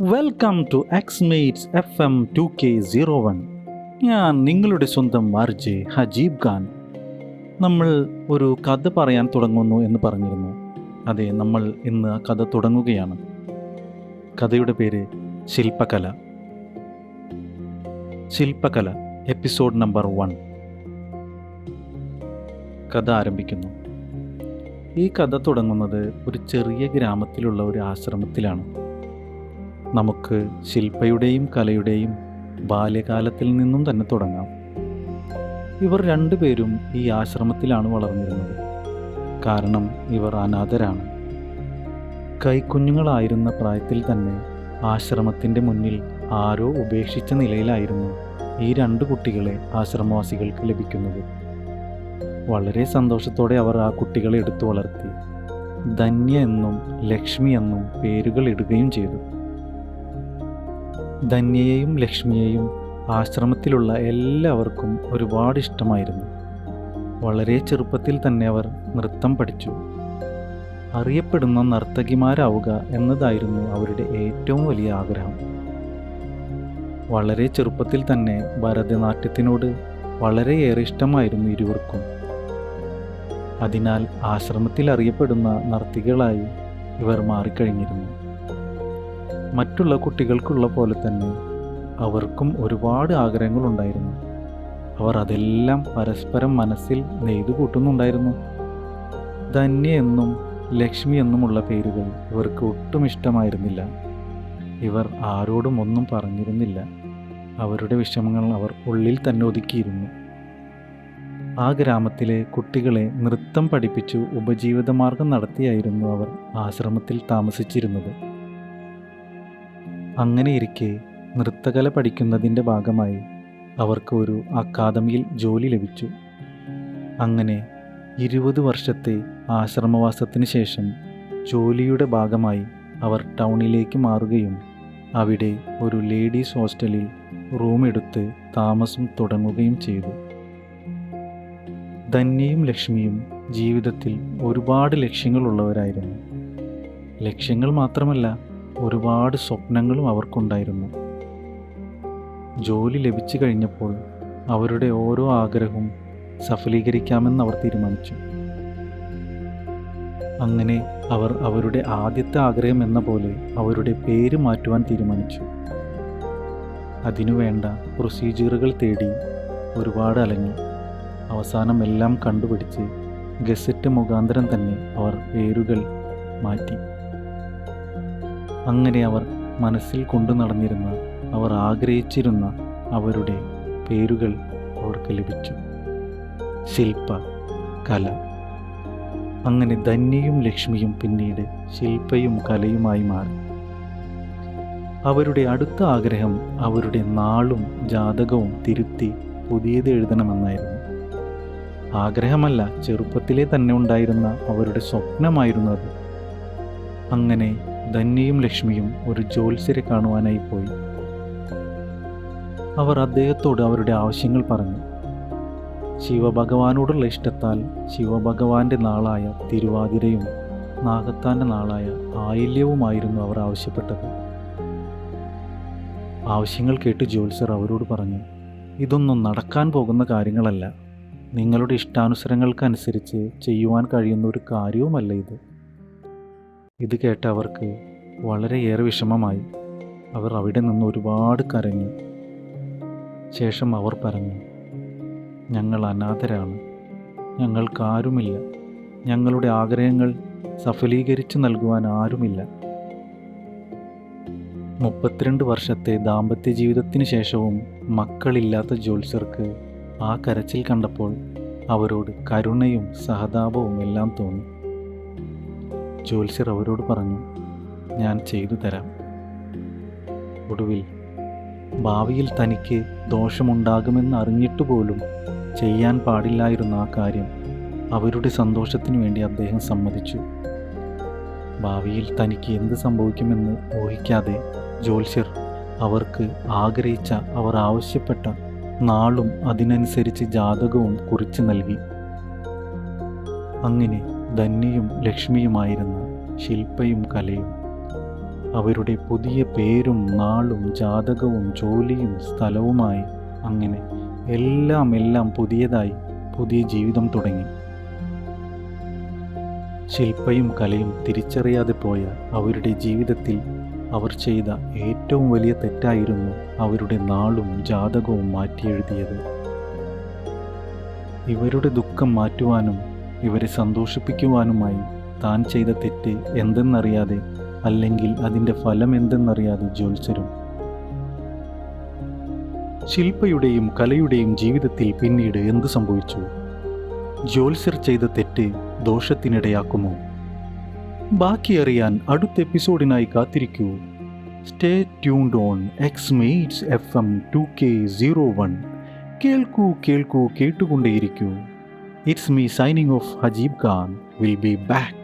Welcome to Xmates F M two K zero one ഞാൻ നിങ്ങളുടെ സ്വന്തം ആർജെ ഹജീബ് ഖാൻ. നമ്മൾ ഒരു കഥ പറയാൻ തുടങ്ങുന്നു എന്ന് പറഞ്ഞിരുന്നു. അതെ നമ്മൾ ഇന്ന് ആ കഥ തുടങ്ങുകയാണ്. കഥയുടെ പേര് Shilpakala. Shilpakala episode number one. കഥ ആരംഭിക്കുന്നു. ഈ കഥ തുടങ്ങുന്നത് ഒരു ചെറിയ ഗ്രാമത്തിലുള്ള ഒരു ആശ്രമത്തിലാണ്. നമുക്ക് ശില്പയുടെയും കലയുടെയും ബാല്യകാലത്തിൽ നിന്നും തന്നെ തുടങ്ങാം. ഇവർ രണ്ടുപേരും ഈ ആശ്രമത്തിലാണ് വളർന്നിരുന്നത്. കാരണം ഇവർ അനാഥരാണ്. കൈക്കുഞ്ഞുങ്ങളായിരുന്ന പ്രായത്തിൽ തന്നെ ആശ്രമത്തിന്റെ മുന്നിൽ ആരോ ഉപേക്ഷിച്ച നിലയിലായിരുന്നു ഈ രണ്ട് കുട്ടികളെ ആശ്രമവാസികൾക്ക് ലഭിക്കുന്നത്. വളരെ സന്തോഷത്തോടെ അവർ ആ കുട്ടികളെ എടുത്തു വളർത്തി. ധന്യ എന്നും ലക്ഷ്മി എന്നും പേരുകൾ ഇടുകയും ചെയ്തു. ധന്യയെയും ലക്ഷ്മിയെയും ആശ്രമത്തിലുള്ള എല്ലാവർക്കും ഒരുപാട് ഇഷ്ടമായിരുന്നു. വളരെ ചെറുപ്പത്തിൽ തന്നെ അവർ നൃത്തം പഠിച്ചു. അറിയപ്പെടുന്ന നർത്തകിമാരാവുക എന്നതായിരുന്നു അവരുടെ ഏറ്റവും വലിയ ആഗ്രഹം. വളരെ ചെറുപ്പത്തിൽ തന്നെ ഭരതനാട്യത്തിനോട് വളരെയേറെ ഇഷ്ടമായിരുന്നു ഇരുവർക്കും. അതിനാൽ ആശ്രമത്തിൽ അറിയപ്പെടുന്ന നർത്തികളായി ഇവർ മാറിക്കഴിഞ്ഞിരുന്നു. മറ്റുള്ള കുട്ടികൾക്കുള്ള പോലെ തന്നെ അവർക്കും ഒരുപാട് ആഗ്രഹങ്ങളുണ്ടായിരുന്നു. അവർ അതെല്ലാം പരസ്പരം മനസ്സിൽ നെയ്തു കൂട്ടുന്നുണ്ടായിരുന്നു. ധന്യ എന്നും ലക്ഷ്മി എന്നുമുള്ള പേരുകൾ ഇവർക്ക് ഒട്ടും ഇഷ്ടമായിരുന്നില്ല. ഇവർ ആരോടും ഒന്നും പറഞ്ഞിരുന്നില്ല. അവരുടെ വിഷമങ്ങൾ അവർ ഉള്ളിൽ തന്നെ ഒതുക്കിയിരുന്നു. ആ ഗ്രാമത്തിലെ കുട്ടികളെ നൃത്തം പഠിപ്പിച്ചു ഉപജീവിതമാർഗം നടത്തിയായിരുന്നു അവർ ആശ്രമത്തിൽ താമസിച്ചിരുന്നത്. അങ്ങനെയിരിക്കെ നൃത്തകല പഠിക്കുന്നതിന്റെ ഭാഗമായി അവർക്ക് ഒരു അക്കാദമിയിൽ ജോലി ലഭിച്ചു. അങ്ങനെ ഇരുപത് വർഷത്തെ ആശ്രമവാസത്തിന് ശേഷം ജോലിയുടെ ഭാഗമായി അവർ ടൗണിലേക്ക് മാറുകയും അവിടെ ഒരു ലേഡീസ് ഹോസ്റ്റലിൽ റൂമെടുത്ത് താമസം തുടങ്ങുകയും ചെയ്തു. ധന്യയും ലക്ഷ്മിയും ജീവിതത്തിൽ ഒരുപാട് ലക്ഷ്യങ്ങളുള്ളവരായിരുന്നു. ലക്ഷ്യങ്ങൾ മാത്രമല്ല ഒരുപാട് സ്വപ്നങ്ങളും അവർക്കുണ്ടായിരുന്നു. ജോലി ലഭിച്ചു കഴിഞ്ഞപ്പോൾ അവരുടെ ഓരോ ആഗ്രഹവും സഫലീകരിക്കാമെന്ന് അവർ തീരുമാനിച്ചു. അങ്ങനെ അവർ അവരുടെ ആദ്യത്തെ ആഗ്രഹം എന്ന പോലെ അവരുടെ പേര് മാറ്റുവാൻ തീരുമാനിച്ചു. അതിനുവേണ്ട പ്രൊസീജിയറുകൾ തേടി ഒരുപാട് അലഞ്ഞു. അവസാനം എല്ലാം കണ്ടുപിടിച്ച് ഗസറ്റ് മുഖാന്തരം തന്നെ അവർ പേരുകൾ മാറ്റി. അങ്ങനെ അവർ മനസ്സിൽ കൊണ്ടു നടന്നിരുന്ന അവർ ആഗ്രഹിച്ചിരുന്ന അവരുടെ പേരുകൾ അവർക്ക് ലഭിച്ചു. ശില്പ കല. അങ്ങനെ ധന്യയും ലക്ഷ്മിയും പിന്നീട് ശില്പയും കലയുമായി മാറി. അവരുടെ അടുത്ത ആഗ്രഹം അവരുടെ നാളും ജാതകവും തിരുത്തി പുതിയത് എഴുതണമെന്നായിരുന്നു. ആഗ്രഹമല്ല ചെറുപ്പത്തിലെ തന്നെ ഉണ്ടായിരുന്ന അവരുടെ സ്വപ്നമായിരുന്നു അത് അങ്ങനെ ധന്യയും ലക്ഷ്മിയും ഒരു ജ്യോത്സ്യരെ കാണുവാനായി പോയി. അവർ അദ്ദേഹത്തോട് അവരുടെ ആവശ്യങ്ങൾ പറഞ്ഞു. ശിവഭഗവാനോടുള്ള ഇഷ്ടത്താൽ ശിവഭഗവാന്റെ നാളായ തിരുവാതിരയും നാഗത്താന്റെ നാളായ ആയില്യവുമായിരുന്നു അവർ ആവശ്യപ്പെട്ടത്. ആവശ്യങ്ങൾ കേട്ട് ജ്യോത്സ്യർ അവരോട് പറഞ്ഞു ഇതൊന്നും നടക്കാൻ പോകുന്ന കാര്യങ്ങളല്ല. നിങ്ങളുടെ ഇഷ്ടാനുസരങ്ങൾക്കനുസരിച്ച് ചെയ്യുവാൻ കഴിയുന്ന ഒരു കാര്യവുമല്ല ഇത്. ഇത് കേട്ട അവർക്ക് വളരെയേറെ വിഷമമായി. അവർ അവിടെ നിന്ന് ഒരുപാട് കരഞ്ഞു. ശേഷം അവർ പറഞ്ഞു ഞങ്ങൾ അനാഥരാണ്. ഞങ്ങൾക്കാരുമില്ല ഞങ്ങളുടെ ആഗ്രഹങ്ങൾ സഫലീകരിച്ചു നൽകുവാൻ ആരുമില്ല. മുപ്പത്തിരണ്ട് വർഷത്തെ ദാമ്പത്യ ജീവിതത്തിന് ശേഷവും മക്കളില്ലാത്ത ജോൽസർക്ക് ആ കരച്ചിൽ കണ്ടപ്പോൾ അവരോട് കരുണയും സഹതാപവും എല്ലാം തോന്നി. ജ്യോത്സ്യർ അവരോട് പറഞ്ഞു ഞാൻ ചെയ്തു തരാം. ഒടുവിൽ ഭാവിയിൽ തനിക്ക് ദോഷമുണ്ടാകുമെന്ന് അറിഞ്ഞിട്ട് പോലും ചെയ്യാൻ പാടില്ലായിരുന്ന ആ കാര്യം അവരുടെ സന്തോഷത്തിനു വേണ്ടി അദ്ദേഹം സമ്മതിച്ചു. ഭാവിയിൽ തനിക്ക് എന്ത് സംഭവിക്കുമെന്ന് ഊഹിക്കാതെ ജ്യോത്സ്യർ അവർക്ക് ആഗ്രഹിച്ച അവർ ആവശ്യപ്പെട്ട നാളും അതിനനുസരിച്ച് ജാതകവും കുറിച്ച് നൽകി. അങ്ങനെ ധന്യയും ലക്ഷ്മിയുമായിരുന്ന ശില്പയും കലയും അവരുടെ പുതിയ പേരും നാളും ജാതകവും ജോലിയും സ്ഥലവുമായി അങ്ങനെ എല്ലാം എല്ലാം പുതിയതായി പുതിയ ജീവിതം തുടങ്ങി. ശില്പയും കലയും തിരിച്ചറിയാതെ പോയ അവരുടെ ജീവിതത്തിൽ അവർ ചെയ്ത ഏറ്റവും വലിയ തെറ്റായിരുന്നു അവരുടെ നാളും ജാതകവും മാറ്റിയെഴുതിയത്. ഇവരുടെ ദുഃഖം മാറ്റുവാനും ഇവരെ സന്തോഷിപ്പിക്കുവാനുമായി താൻ ചെയ്ത തെറ്റ് എന്തെന്നറിയാതെ അല്ലെങ്കിൽ അതിന്റെ ഫലം എന്തെന്നറിയാതെ ജ്യോത്സ്യരും. ശില്പയുടെയും കലയുടെയും ജീവിതത്തിൽ പിന്നീട് എന്ത് സംഭവിച്ചു? ജ്യോത്സ്യർ ചെയ്ത തെറ്റ് ദോഷത്തിനിടയാക്കുമോ? ബാക്കി അറിയാൻ അടുത്ത എപ്പിസോഡിനായി കാത്തിരിക്കൂ. Stay tuned on Xmates F M two K zero one കേൾക്കൂ കേൾക്കൂ കേട്ടുകൊണ്ടേയിരിക്കൂ. It's me signing off Hajib Khan. We'll be back